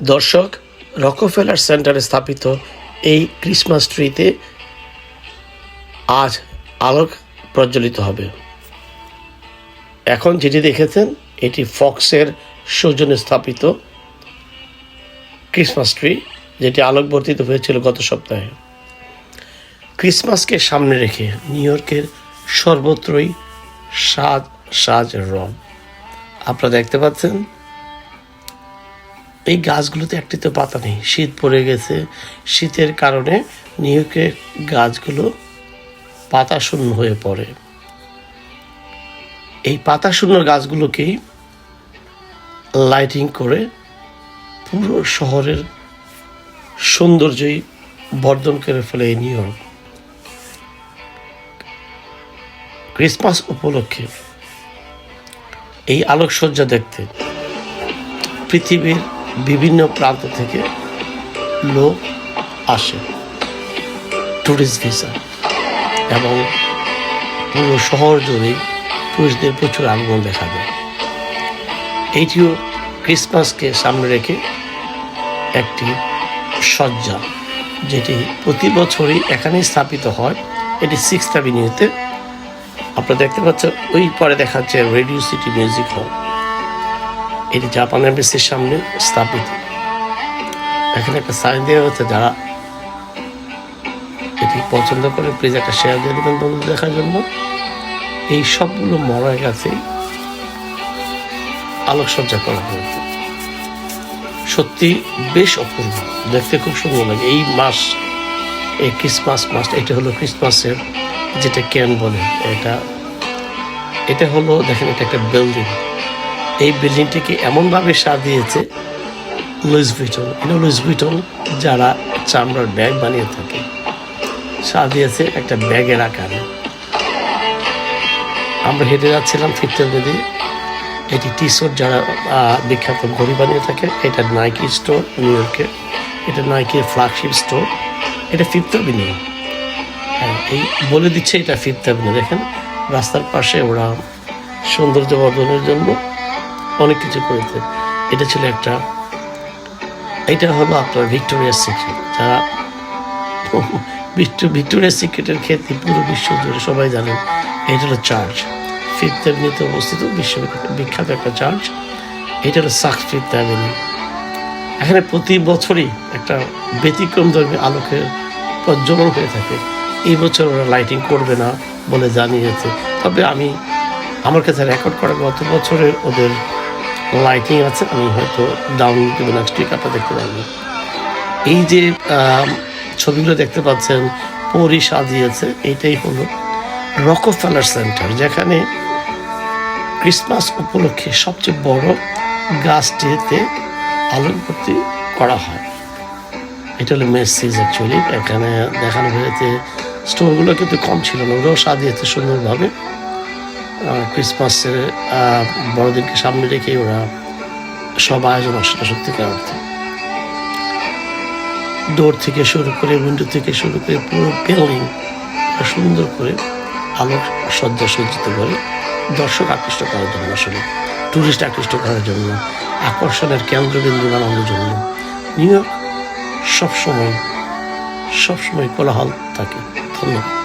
দর্শক রকফেলার সেন্টারে স্থাপিত এই ক্রিসমাস ট্রিতে আজ আলোক প্রজ্বলিত হবে। এখন যেটি দেখেছেন, এটি ফক্সের সৌজন্যে স্থাপিত ক্রিসমাস ট্রি যেটি আলোকবর্তিত হয়েছিল গত সপ্তাহে। ক্রিসমাসকে সামনে রেখে নিউ ইয়র্কের সর্বত্রই সাজ সাজ রং। আপনারা দেখতে পাচ্ছেন এই গাছগুলোতে একটিতে পাতা নেই, শীত পড়ে গেছে। শীতের কারণে নিউ ইয়র্কের গাছগুলো পাতা শূন্য হয়ে পড়ে। এই পাতা শূন্য গাছগুলোকেই লাইটিং করে পুরো শহরের সৌন্দর্যই বর্ধন করে ফেলে এই নিউ ইয়র্ক। ক্রিসমাস উপলক্ষে এই আলোকসজ্জা দেখতে পৃথিবীর বিভিন্ন প্রান্ত থেকে লোক আসে ট্যুরিস্ট ভিসা এবং পুরো শহর জুড়ে টুরিস্টদের প্রচুর আগমন দেখা যায়। এইটিও ক্রিসমাসকে সামনে রেখে একটি সজ্জা, যেটি প্রতি বছরই এখানেই স্থাপিত হয়। এটি সিক্স অ্যাভিনিউতে আপনারা দেখতে পাচ্ছেন, ওই পরে দেখাচ্ছে রেডিও সিটি মিউজিক হল এটি জাপান এম্বাসির সামনে স্থাপিত। এখানে একটা সাইন দেওয়া হচ্ছে যারা এটি পছন্দ করে। প্লিজ একটা শেয়ার দিয়ে দেবেন বন্ধু দেখার জন্য। এই সবগুলো মরা গাছে আলোকসজ্জা করা হয়েছে। সত্যি বেশ অপূর্ব। দেখতে খুব সুন্দর লাগে। এই মাস, এই ক্রিসমাস মাস, এটা হলো ক্রিসমাসের যেটা ক্যান বলে। এটা এটা হলো, দেখেন, এটা একটা বিল্ডিং এই বিল্ডিংটিকে এমনভাবে সাজিয়েছে লুইস ভিটন। এটা লুইস যারা চামড়ার ব্যাগ বানিয়ে থাকে? সাজিয়েছে একটা ব্যাগের আকারে। আমরা হেঁটে যাচ্ছিলাম ফিরতে নদী এটি টি শার্ট যারা বিখ্যাত ঘড়ি বানিয়ে থাকে, এটা নাইকি স্টোর নিউ ইয়র্কে এটা নাইকির ফ্ল্যাগশিপ স্টোর এটা ফিফথ অ্যাভিনিউ হ্যাঁ এই বলে দিচ্ছে এটা ফিফথ অ্যাভিনিউ দেখেন, রাস্তার পাশে ওরা সৌন্দর্য বর্ধনের জন্য অনেক কিছু করেছে। এটা ছিল একটা, এটা হলো আপনার ভিক্টোরিয়ার সিক্রেট। যারা ভিক্টোরিয়ার সিক্রেটের খ্যাতি পুরো বিশ্ব জুড়ে সবাই জানেন, এটা হলো চার্চ। ফিফথ অ্যাভিনিউতে অবস্থিত বিশ্ব বিখ্যাত একটা চার্চ। এটা হলো সাক্স ফিফথ অ্যাভিনিউ। এখানে প্রতি বছরই একটা ব্যতিক্রম ধর্মী আলোকের প্রজ্বলন হয়ে থাকে। এই বছর ওরা লাইটিং করবে না বলে জানিয়েছে। তবে আমি, আমার কাছে রেকর্ড করা গত বছরের ওদের লাইটিং আছে, আমি হয়তো ডাউন দেবো নেক্সট দেখতে পারবেন। এই যে ছবিগুলো দেখতে পাচ্ছেন, পরি সাজিয়েছে এইটাই হলো রকফেলার সেন্টার, যেখানে ক্রিসমাস উপলক্ষে সবচেয়ে বড় গাছটিতে আলোকবর্তি করা হয়। এটা হলো মেসিজ অ্যাকচুয়ালি এখানে দেখানো হয়েছে। স্টোরগুলো কিন্তু কম ছিল না, ওরাও সাজিয়েছে সুন্দরভাবে। ক্রিসমাসের বড়দিনকে সামনে রেখে ওরা সব আয়োজন আসলে সত্যিকার অর্থে। ডোর থেকে শুরু করে, উইন্ডো থেকে শুরু করে পুরো বিল্ডিং সুন্দর করে আলোক সজ্জা সজ্জিত করে দর্শক আকৃষ্ট করার জন্য আসলে টুরিস্ট আকৃষ্ট করার জন্য, আকর্ষণের কেন্দ্রবিন্দু বানানোর জন্য নিউ ইয়র্ক সবসময় সবসময় কোলাহল থাকে। ধন্যবাদ।